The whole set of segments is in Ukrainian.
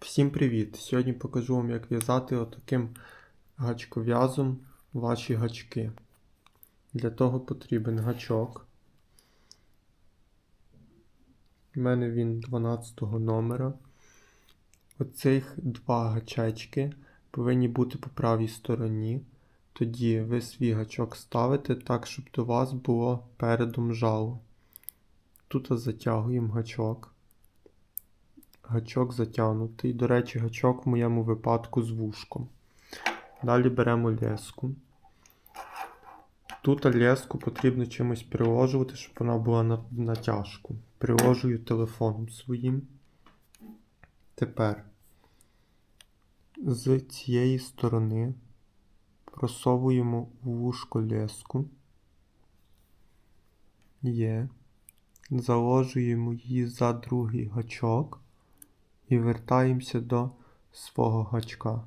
Всім привіт! Сьогодні покажу вам, як в'язати отаким гачков'язом ваші гачки. Для того потрібен гачок. У мене він 12 номера. Оцих два гачечки повинні бути по правій стороні. Тоді ви свій гачок ставите так, щоб до вас було передом жало. Тут затягуємо гачок. Гачок затягнутий. До речі, гачок в моєму випадку з вушком. Далі беремо леску. Тут леску потрібно чимось приложувати, щоб вона була на натяжку. Приложую телефоном своїм. Тепер з цієї сторони просовуємо вушко леску. Є. Заложуємо її за другий гачок і вертаємося до свого гачка.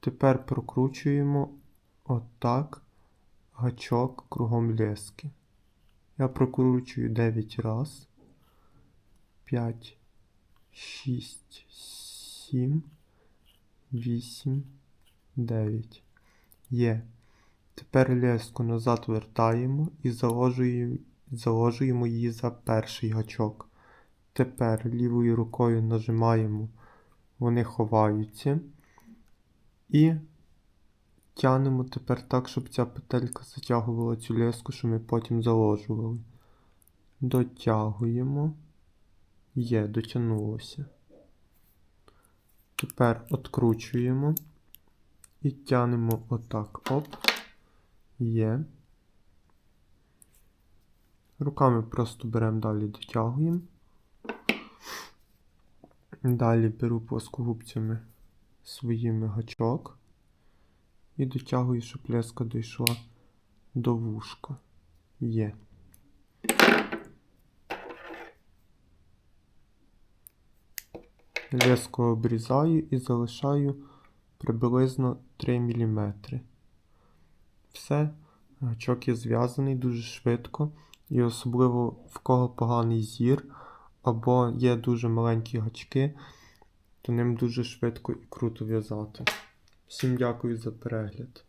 Тепер прокручуємо отак гачок кругом лески. Я прокручую 9 раз. 5, 6, 7, 8, 9. Є. Тепер леску назад вертаємо і заложуємо, заложуємо її за перший гачок. Тепер лівою рукою нажимаємо, вони ховаються. І тянемо тепер так, щоб ця петелька затягувала цю леску, що ми потім заложували. Дотягуємо. Є, дотягнулося. Тепер откручуємо і тянемо отак. Оп. Є. Руками просто беремо далі, дотягуємо. Далі беру плоскогубцями своїми гачок і дотягую, щоб леска дійшла до вушка. Є. Леску обрізаю і залишаю приблизно 3 мм. Все, гачок є зв'язаний дуже швидко, і особливо в кого поганий зір або є дуже маленькі гачки, то ним дуже швидко і круто в'язати. Всім дякую за перегляд.